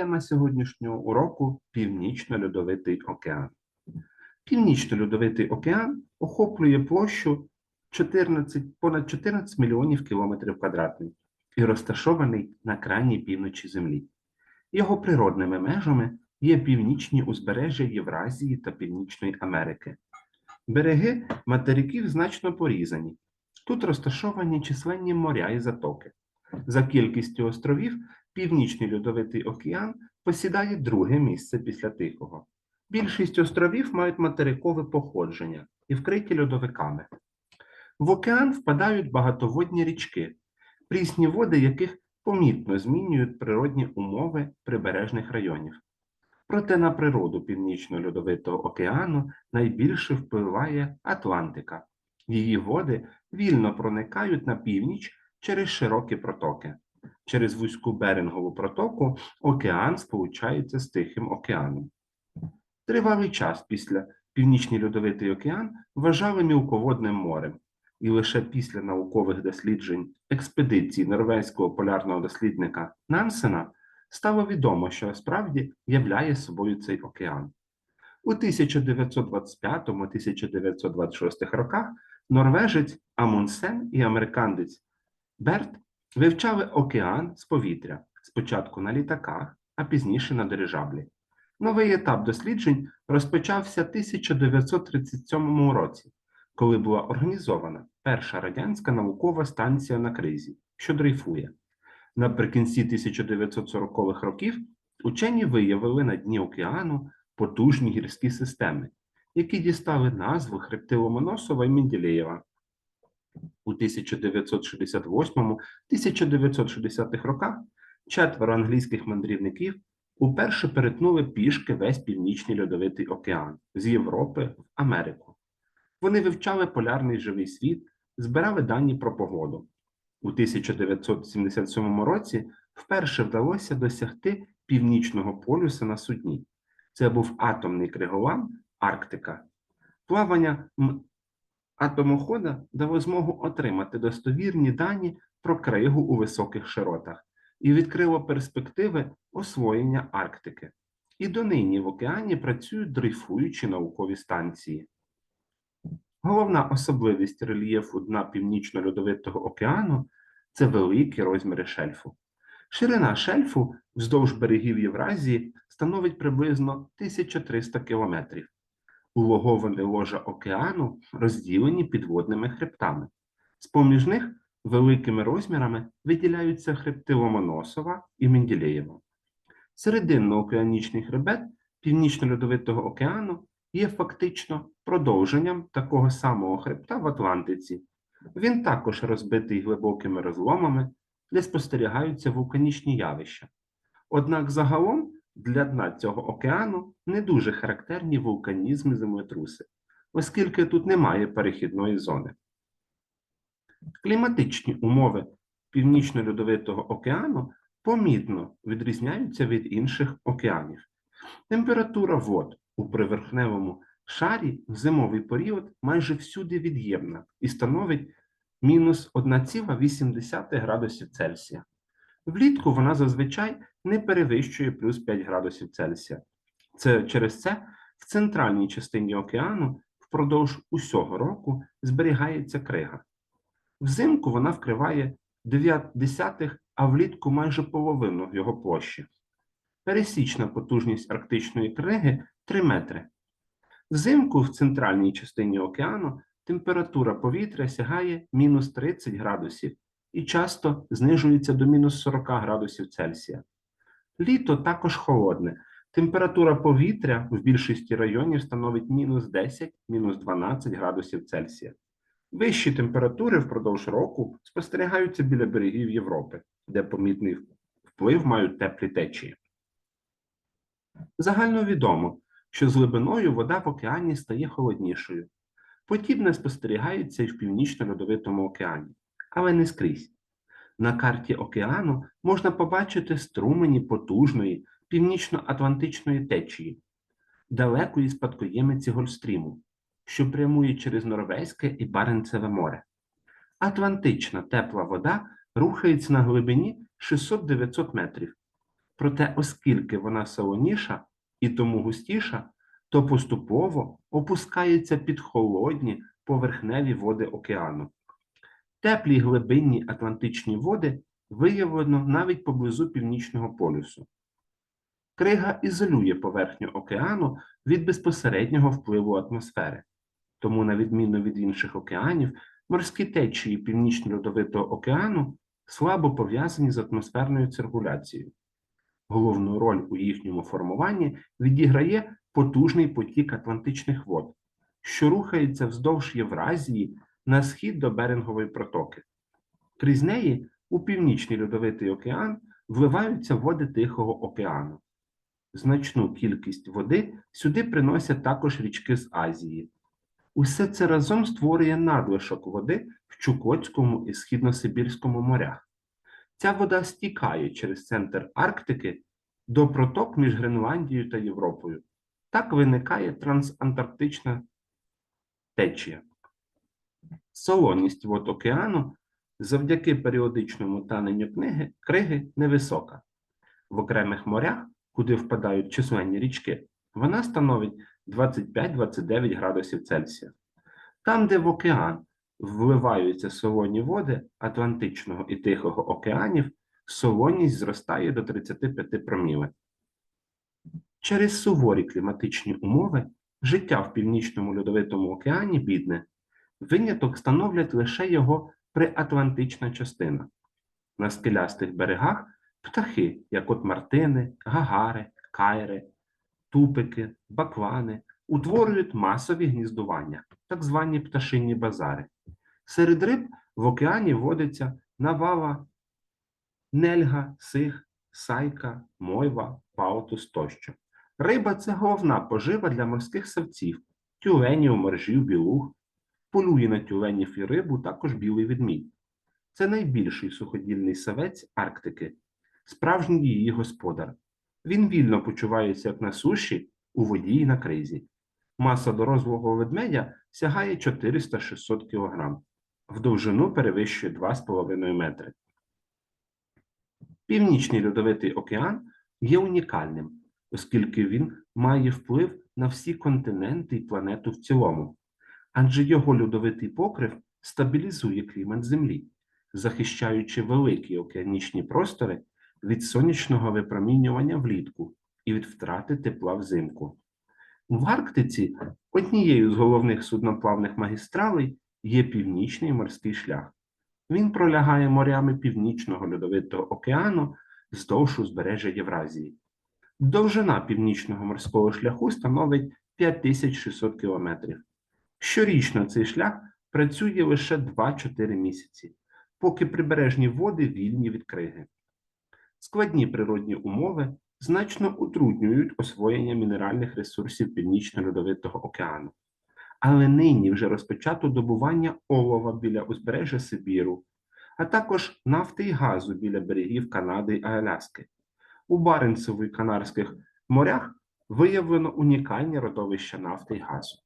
Тема сьогоднішнього уроку Північно-Льодовитий океан. Північно-Льодовитий океан охоплює площу 14, понад 14 мільйонів кілометрів квадратних і розташований на крайній півночі Землі. Його природними межами є північні узбережжя Євразії та Північної Америки. Береги материків значно порізані. Тут розташовані численні моря і затоки. За кількістю островів Північний Льодовитий океан посідає друге місце після Тихого. Більшість островів мають материкове походження і вкриті льодовиками. В океан впадають багатоводні річки, прісні води яких помітно змінюють природні умови прибережних районів. Проте на природу Північно-Льодовитого океану найбільше впливає Атлантика. Її води вільно проникають на північ через широкі протоки. Через вузьку Берингову протоку океан сполучається з Тихим океаном. Тривалий час після Північний Льодовитий океан вважали мілководним морем, і лише після наукових досліджень експедиції норвезького полярного дослідника Нансена стало відомо, що справді являє собою цей океан. У 1925-1926 роках норвежець Амундсен і американець Берт вивчали океан з повітря спочатку на літаках, а пізніше на дирижаблі. Новий етап досліджень розпочався в 1937 році, коли була організована перша радянська наукова станція на кризі, що дрейфує. Наприкінці 1940-х років учені виявили на дні океану потужні гірські системи, які дістали назву хребти Ломоносова і Менделєєва. У 1968-1960 роках четверо англійських мандрівників уперше перетнули пішки весь північний льодовитий океан з Європи в Америку. Вони вивчали полярний живий світ, збирали дані про погоду. У 1977 році вперше вдалося досягти північного полюса на судні. Це був атомний криголам Арктика. Плавання атомохода дало змогу отримати достовірні дані про кригу у високих широтах і відкрило перспективи освоєння Арктики. І донині в океані працюють дрейфуючі наукові станції. Головна особливість рельєфу дна Північно-Льодовитого океану це великі розміри шельфу. Ширина шельфу вздовж берегів Євразії становить приблизно 1300 кілометрів. Улоговане ложа океану розділені підводними хребтами. З-поміж них великими розмірами виділяються хребти Ломоносова і Менделєєва. Серединно-океанічний хребет Північно-Льодовитого океану є фактично продовженням такого самого хребта в Атлантиці. Він також розбитий глибокими розломами, де спостерігаються вулканічні явища. Однак загалом для дна цього океану не дуже характерні вулканізми землетруси, оскільки тут немає перехідної зони. Кліматичні умови Північно-Льодовитого океану помітно відрізняються від інших океанів. Температура вод у приверхневому шарі в зимовий період майже всюди від'ємна і становить мінус 1,8 градусів Цельсія. Влітку вона зазвичай не перевищує плюс 5 градусів Цельсія. Це через це в центральній частині океану впродовж усього року зберігається крига. Взимку вона вкриває 9 десятих, а влітку майже половину його площі. Пересічна потужність арктичної криги 3 метри. Взимку в центральній частині океану температура повітря сягає мінус 30 градусів і часто знижується до мінус 40 градусів Цельсія. Літо також холодне. Температура повітря в більшості районів становить мінус 10, мінус 12 градусів Цельсія. Вищі температури впродовж року спостерігаються біля берегів Європи, де помітний вплив мають теплі течії. Загальновідомо, що з глибиною вода в океані стає холоднішою. Подібне спостерігається і в Північно-Льодовитому океані, але не скрізь. На карті океану можна побачити струмені потужної північно-атлантичної течії, далекої спадкоємиці Гольстріму, що прямує через Норвезьке і Баренцеве море. Атлантична тепла вода рухається на глибині 600-900 метрів. Проте, оскільки вона солоніша і тому густіша, то поступово опускається під холодні поверхневі води океану. Теплі глибинні Атлантичні води виявлено навіть поблизу Північного полюсу. Крига ізолює поверхню океану від безпосереднього впливу атмосфери. Тому, на відміну від інших океанів, морські течії Північно-Льодовитого океану слабо пов'язані з атмосферною циркуляцією. Головну роль у їхньому формуванні відіграє потужний потік Атлантичних вод, що рухається вздовж Євразії на схід до Берингової протоки. Крізь неї у Північний Льодовитий океан вливаються води Тихого океану. Значну кількість води сюди приносять також річки з Азії. Усе це разом створює надлишок води в Чукотському і Східносибірському морях. Ця вода стікає через центр Арктики до проток між Гренландією та Європою. Так виникає трансантарктична течія. Солоність вод океану завдяки періодичному таненню книги, криги невисока. В окремих морях, куди впадають численні річки, вона становить 25-29 градусів Цельсія. Там, де в океан вливаються солоні води Атлантичного і Тихого океанів, солоність зростає до 35 проміле. Через суворі кліматичні умови життя в Північному Льодовитому океані бідне. Виняток становлять лише його приатлантична частина. На скелястих берегах птахи, як от мартини, гагари, кайри, тупики, баклани, утворюють масові гніздування, так звані пташинні базари. Серед риб в океані водиться навала, нельга, сих, сайка, мойва, паутус тощо. Риба це головна пожива для морських савців, тюленів, моржів, білуг. Полює на тюленів і рибу також білий ведмідь. Це найбільший суходільний савець Арктики, справжній її господар. Він вільно почувається як на суші, у воді і на кризі. Маса дорослого ведмедя сягає 400-600 кг, в довжину перевищує 2,5 метри. Північний льодовитий океан є унікальним, оскільки він має вплив на всі континенти і планету в цілому, адже його льодовитий покрив стабілізує клімат Землі, захищаючи великі океанічні простори від сонячного випромінювання влітку і від втрати тепла взимку. В Арктиці однією з головних судноплавних магістралей є Північний морський шлях. Він пролягає морями Північного Льодовитого океану вздовж узбережжя Євразії. Довжина північного морського шляху становить 5600 км. Щорічно цей шлях працює лише 2-4 місяці, поки прибережні води вільні від криги. Складні природні умови значно утруднюють освоєння мінеральних ресурсів Північно-Льодовитого океану. Але нині вже розпочато добування олова біля узбережжя Сибіру, а також нафти і газу біля берегів Канади і Аляски. У Баренцеву і Канарських морях виявлено унікальні родовища нафти і газу.